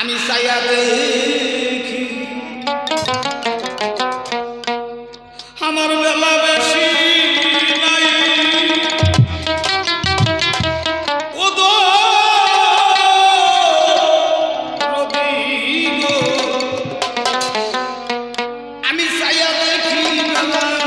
আমি চাইয়া দেখি। আমার বেলা বেশি আমি চাইয়া দেখি বেলা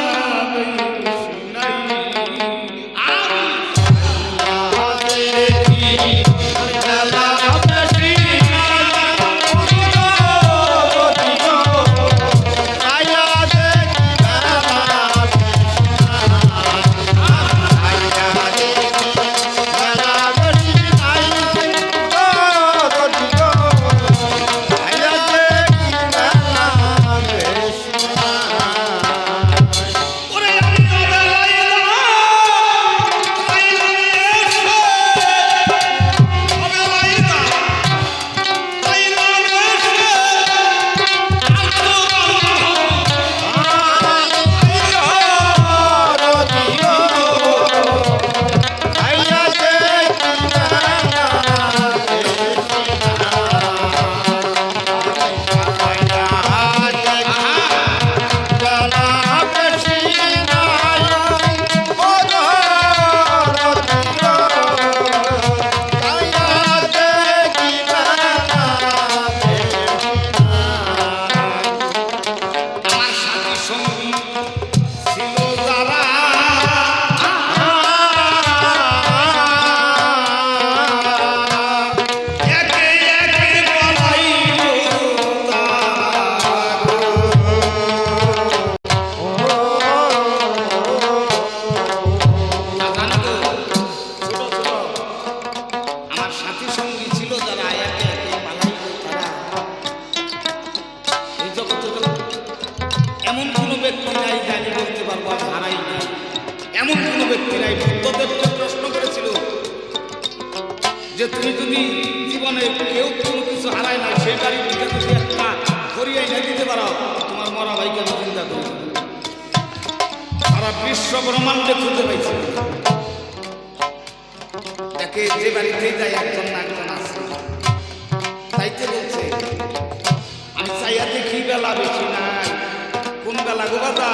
বিশ্ব ব্রহ্মাণ্ডে খুঁজে পেয়েছে। তাকে যে বাড়িতে যাই একজন না একজন আছে। তাইতে বলছে, আমি চাইয়া দেখি বেলা বেশি নাই? কোন বেলা গোবাদা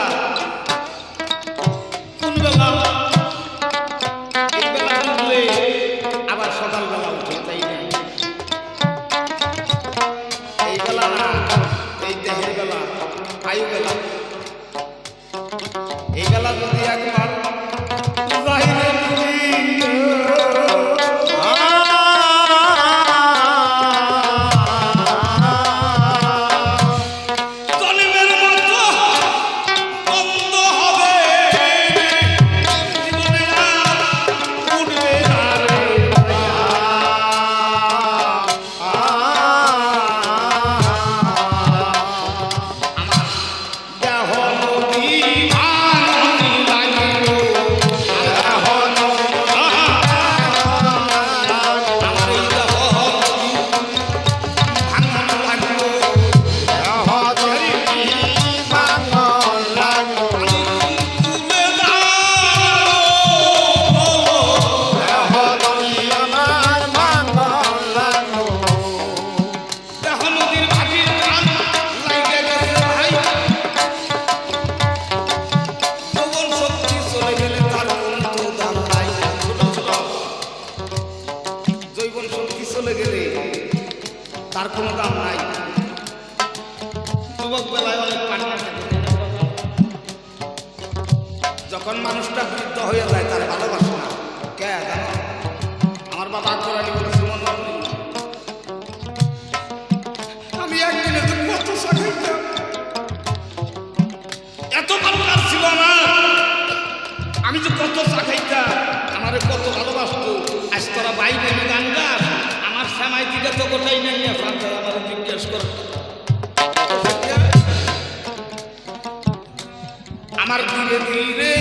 আমার ধীরে ধীরে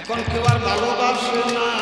এখন কেউ আর ভালোবাসে না।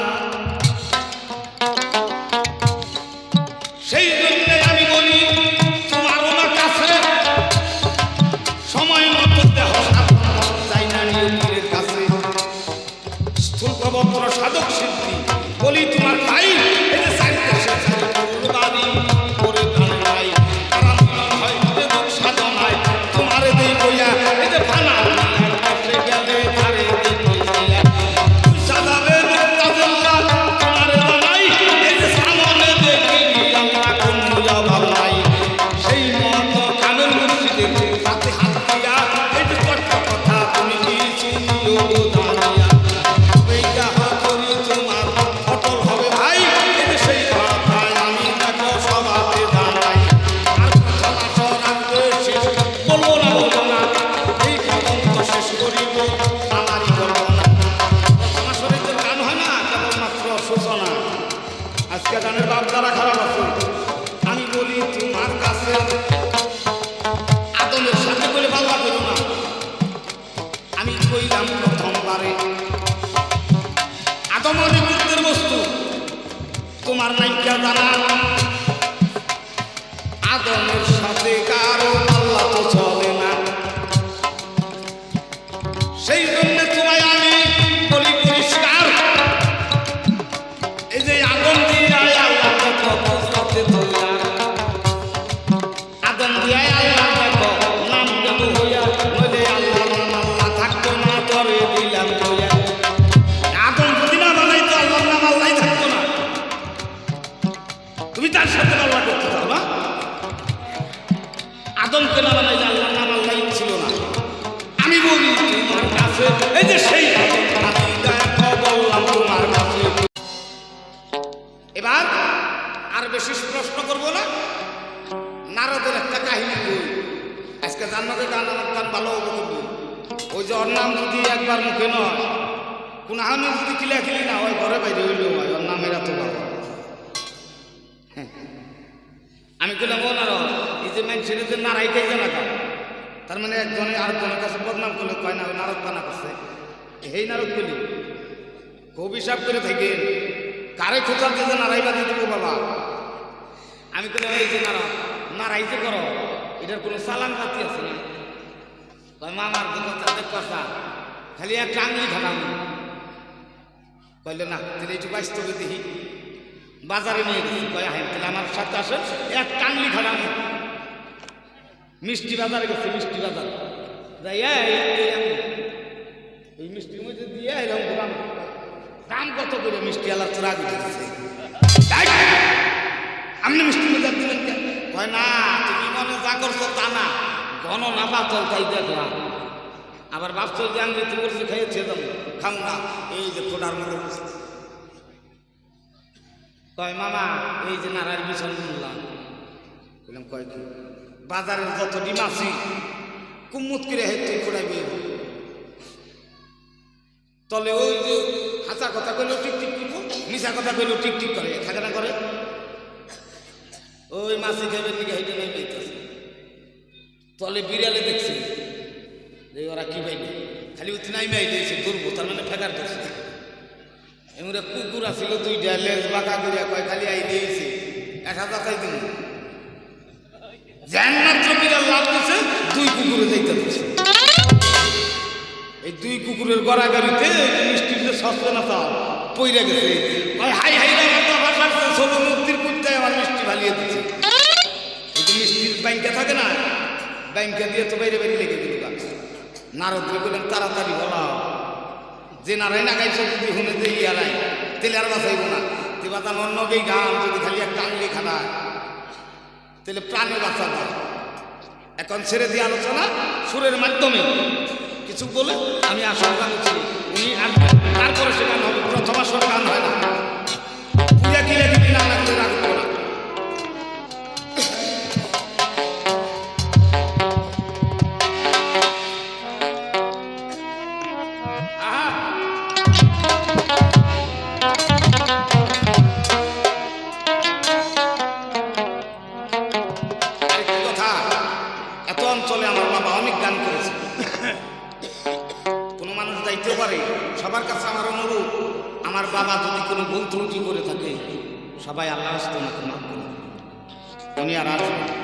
তোমার নাইকা জানা আদমের সাথে কারও আল্লাহ তো চলে না। সেই জন্য নয় কোন আমি যদি কিলা কিলি না হয় ঘরে বাইরে হইলেও হয় ওর এত ভালো হ্যাঁ। আমি কইলাম ও নারদ এই যে মেন ছেড়ে যে নারাই খাইছে না কাউ তার মানে একজনে আরেকজনের কাছে বদনাম করলে কয় না ওই নারদ বানা করছে এই নারদ কইলি খুব হিসাব করে থাকে কারে খোঁচার দিতে নারাই বাদি দেবো বাবা। আমি কোনো এই যে নারা নারাই যে করো এটার কোনো চালান পাতি আছে না? মামার তাদের কথা খালি একটা আঙুলি ঢালাম কইলে না, তাহলে একটু বাস্তবে দেখি। বাজারে নিয়ে গেছি, কয় আহেন, তাহলে আমার সাথে আসেন, এক টাঙ্গলি খালাম। মিষ্টি বাজারে গেছে, মিষ্টি বাজার। যাইয়া এই আঙুল। মিষ্টির মধ্যে দিয়ে এরকম দিলাম দাম কত করে? মিষ্টি আলার তোরা দিতেছে আপনি মিষ্টি মধ্যে দিলেন কয় না, তুমি মনে যা করছ তা না। ঘন না পাতল তাই দেখলাম। আবার ভাবছ যে আমি তুই করছি খাইয়েছে দাম খাম না, এই যে ফোটার বসে। কয়, মামা, এই যে নারায়ণ মিশন শুনলাম বললাম, কয় কি? বাজারের যত ডিম আছি কুম্মুত করে হেঁটে ফোটাইবে তলে ওই যে হাসা কথা কইলেও টিক টিক করব মিশা কথা কইলেও টিক টিক করে থাকে না করে। ওই মাসি খাইবে দিকে হেঁটে নেই তলে বিড়ালে দেখছি। ওরা কি পাইনি খালি উঠে নাই মাই দিয়েছে ধরবো তার মানে ফেকার ধরছে এমনি কুকুর আসিল দুইটা লেজ বাঁকা করিয়া কয়, খালি আই দিয়েছে এক হাজার দিন জ্যান মাত্র বিড়াল লাভ দিছে, দুই কুকুরে যাইতে দিচ্ছে এই দুই কুকুরের গড়াগাড়িতে মিষ্টির যে তাও পইরা গেছে হাই হাই ছোট মুক্তির কুত্তে আমার মিষ্টি ভালিয়ে দিচ্ছে মিষ্টির ব্যাংকে থাকে না, ব্যাংকে দিয়ে তো বাইরে বাইরে লেগে দিল গাছ নারদরে বললেন, তাড়াতাড়ি বলা যে না না গাইছে যদি হুনে যে ইয়া নাই তেলে আর বাঁচাইব না। তে তার অন্য গেই গান, যদি খালি একটা আঙুলি খানা তাহলে প্রাণে বাঁচা যায়। এখন ছেড়ে দিয়ে আলোচনা সুরের মাধ্যমে। কিছু বলে, আমি আশা করছি উনি আসবেন পারে সবার কাছে আমার অনুরোধ, আমার বাবা যদি কোনো ভুল ত্রুটি করে থাকে, সবাই আল্লাহ মাফ করে উনি আর আসবেন।